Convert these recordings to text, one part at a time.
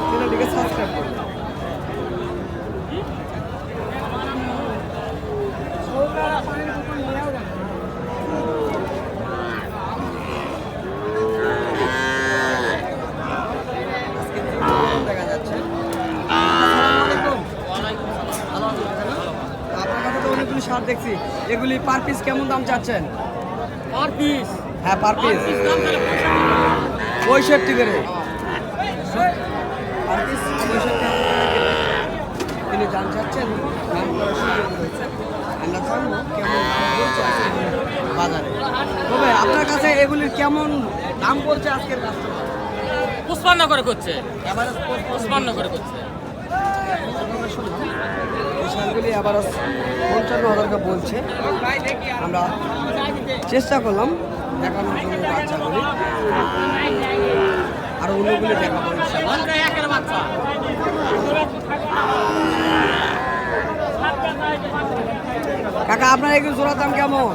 চ্যানেলটিকে সাবস্ক্রাইব অনেকগুলি সার দেখছি। এগুলি পার পিস কেমন দাম চাচ্ছেন? আর পিস হ্যাঁ পার পিস পঁয়ষট্টি করে পার পিস পঁয়ষট্টি টাকা করে তিনি দাম চাচ্ছেন দাম করার সুযোগ রয়েছে আমরা জানব কেমন দাম বলছে আজকে বাজারে তবে আপনার কাছে এগুলির কেমন দাম বলছে আজকের কাস্টমার পুষ্পান্ন করে করছে পুষ্পান্ন করে করছে। আবার পঞ্চান্ন বলছে। আমরা চেষ্টা করলাম দেখানোর জন্য বাচ্চাগুলি। আর অন্যগুলি দেখাবো কাকা আপনার এগুলো জোড়ার দাম কেমন?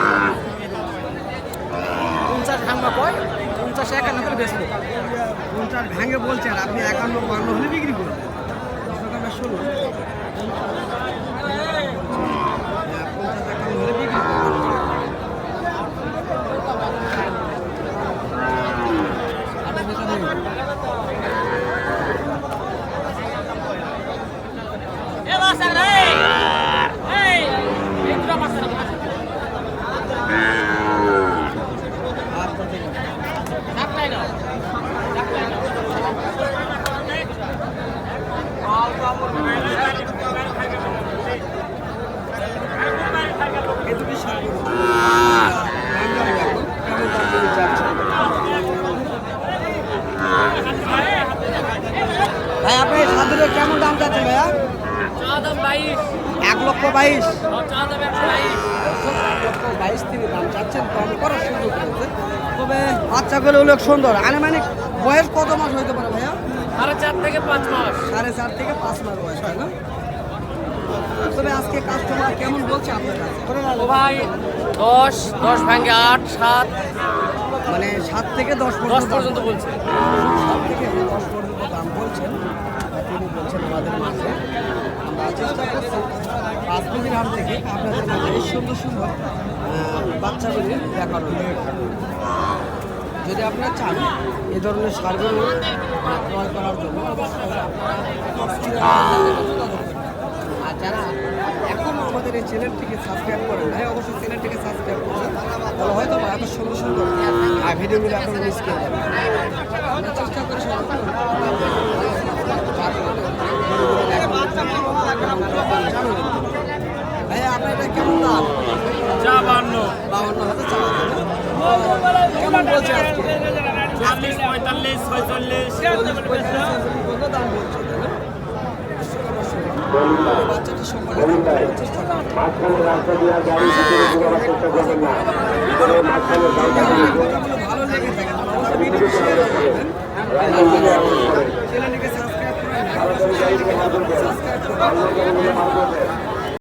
ভাঙবা কয়? পঞ্চাশ একান্ন করে বেচবো। পঞ্চাশ ভেঙে বলছেন, আপনি একান্ন বান্ন হলে বিক্রি করবেন। দর্শক আমরা শুনুন হ্যাঁ, পঞ্চাশ একান্ন হলে বিক্রি করবেন আটা বেচা নেই। এ বাচ্চা রে এই এই দুটো বাচ্চা আচ্ছা, ঠিক আছে। ডাক্তার না ডাক্তার না এই দুটি সার গরু। দাম জানি এখন, কেমন দাম দিয়ে যাচ্ছে। ভাই আপনি সাধুরের কেমন দাম যাচ্ছে ভাইয়া? এক লক্ষ বাইশ। বাইশ। লক্ষ বাইশ তিনি দাম চাচ্ছেন কম করার সুযোগ রয়েছে। তবে বাচ্চাগুলো অনেক সুন্দর। আনুমানিক বয়স কত মাস হইতে পারে ভাইয়া? সাড়ে চার থেকে পাঁচ মাস। সাড়ে চার থেকে পাঁচ মাস বয়স হয় না? তবে আজকে কাস্টমার কেমন বলছে আপনার কাছে? ও ভাই দশ দশ ভাঙ্গে আট সাত। মানে সাত থেকে দশ দশ পর্যন্ত বলছে। সাত থেকে দশ পর্যন্ত দাম বলছেন তিনি বলছেন আমাদের মাঝে। আমরা চেষ্টা করছি কেজির হাট থেকে আপনাদের মাঝে সুন্দর সুন্দর বাচ্চাগুলি জন্য। যদি আপনারা চান এ ধরনের সারগুলো আহ, ক্রয় করার জন্য অবশ্যই আপনারা screen এ দেওয়া নাম্বারে যোগাযোগ করবেন। আর যারা এখনও আমাদের এই চ্যানেলটিকে সাবস্ক্রাইব করেন নাই অবশ্যই চ্যানেলটিকে সাবস্ক্রাইব করবেন তাহলে হয়তো এত সুন্দর সুন্দর আহ, ভিডিওগুলো আপনারা মিস করে যাবেন আমরা চেষ্টা করি ভাইয়া আপনার এটা কেমন দাম? চা বান্ন বাউন্ন হাজার চাওয়া কেমন বলছে আজকে? চল্লিশ পঁয়তাল্লিশ পঁয়তাল্লিশ, দাম বলছে জায়গা যদি এই কথাগুলো ভালো লেগে থাকে